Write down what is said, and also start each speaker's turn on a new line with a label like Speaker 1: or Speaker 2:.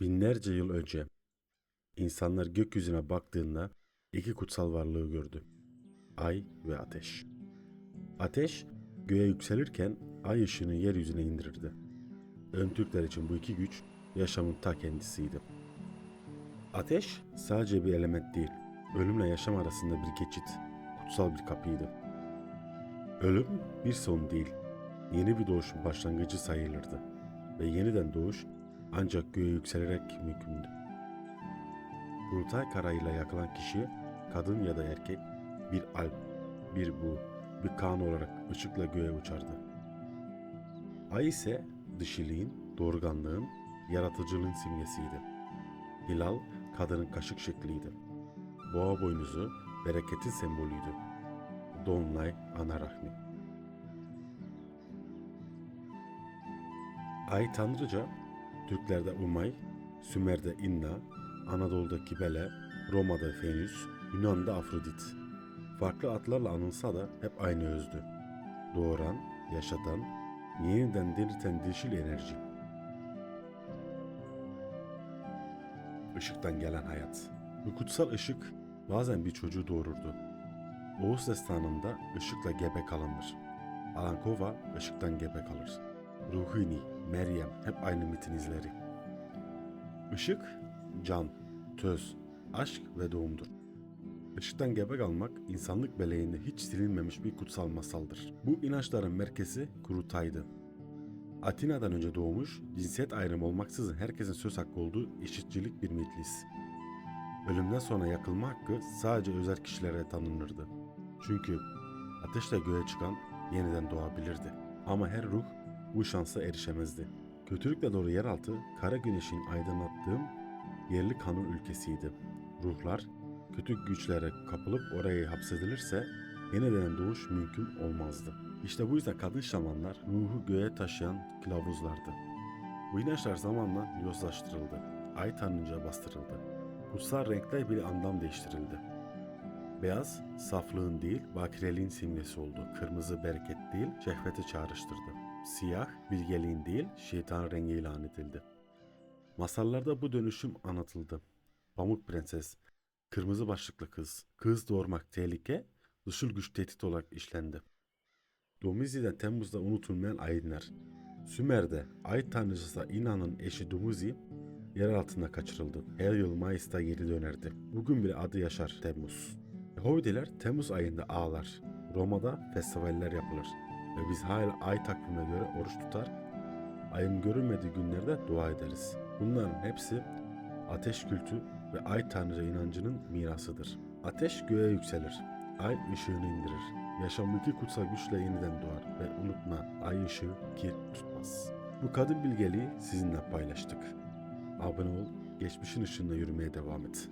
Speaker 1: Binlerce yıl önce insanlar gökyüzüne baktığında iki kutsal varlığı gördü. Ay ve ateş. Ateş göğe yükselirken ay ışığını yeryüzüne indirirdi. Ön Türkler için bu iki güç yaşamın ta kendisiydi. Ateş sadece bir element değil, ölümle yaşam arasında bir geçit, kutsal bir kapıydı. Ölüm bir son değil, yeni bir doğuşun başlangıcı sayılırdı ve yeniden doğuş ancak göğe yükselerek mümkündü. Kurultay kararıyla yakılan kişi, kadın ya da erkek, bir alp, bir bu, bir kan olarak ışıkla göğe uçardı. Ay ise dişiliğin, doğurganlığın, yaratıcılığın simgesiydi. Hilal, kadının kaşık şekliydi. Boğa boynuzu, bereketin sembolüydü. Dolunay, ana rahmi. Ay tanrıca, Türklerde Umay, Sümer'de Inna, Anadolu'da Kibele, Roma'da Fenüs, Yunan'da Afrodit. Farklı adlarla anılsa da hep aynı özdü. Doğuran, yaşatan, yeniden dirilten dişil enerji. Işıktan gelen hayat. Bu kutsal ışık bazen bir çocuğu doğururdu. Oğuz destanında ışıkla gebe kalınır. Alankova ışıktan gebe kalır. Ruhini, Meryem hep aynı mitin izleri. Işık, can, töz, aşk ve doğumdur. Işıktan gebe kalmak insanlık beleğinde hiç silinmemiş bir kutsal masaldır. Bu inançların merkezi Kurutay'dı. Atina'dan önce doğmuş, cinsiyet ayrımı olmaksızın herkesin söz hakkı olduğu eşitçilik bir mitlis. Ölümden sonra yakılma hakkı sadece özel kişilere tanınırdı. Çünkü ateşle göğe çıkan yeniden doğabilirdi. Ama her ruh bu şansa erişemezdi. Kötülükle dolu yeraltı, kara güneşin aydınlattığı yerli kanun ülkesiydi. Ruhlar kötü güçlere kapılıp oraya hapsedilirse yeniden doğuş mümkün olmazdı. İşte bu yüzden kadın şamanlar ruhu göğe taşıyan kılavuzlardı. Bu inançlar zamanla yozlaştırıldı. Ay tanrınca bastırıldı. Kutsal renkler bile anlam değiştirildi. Beyaz, saflığın değil, bakireliğin simgesi oldu. Kırmızı bereket değil, şehveti çağrıştırdı. Siyah, bilgeliğin değil, şeytan rengi ilan edildi. Masallarda bu dönüşüm anlatıldı. Pamuk Prenses, kırmızı başlıklı kız, kız doğurmak tehlike, dışıl güç tehdit olarak işlendi. Domizi'den Temmuz'da unutulmayan ayinler. Sümer'de ay tanrıcısı Inan'ın eşi Dumuzi yer altında kaçırıldı. Her yıl Mayıs'ta geri dönerdi. Bugün bile adı yaşar Temmuz. Yahudiler Temmuz ayında ağlar. Roma'da festivaller yapılır. Ve biz hala ay takvimine göre oruç tutar. Ayın görünmediği günlerde dua ederiz. Bunların hepsi ateş kültü ve ay tanrıca inancının mirasıdır. Ateş göğe yükselir. Ay ışığını indirir. Yaşam iki kutsal güçle yeniden doğar ve unutma ay ışığı kir tutmaz. Bu kadın bilgeliği sizinle paylaştık. Abone ol, geçmişin ışığında yürümeye devam et.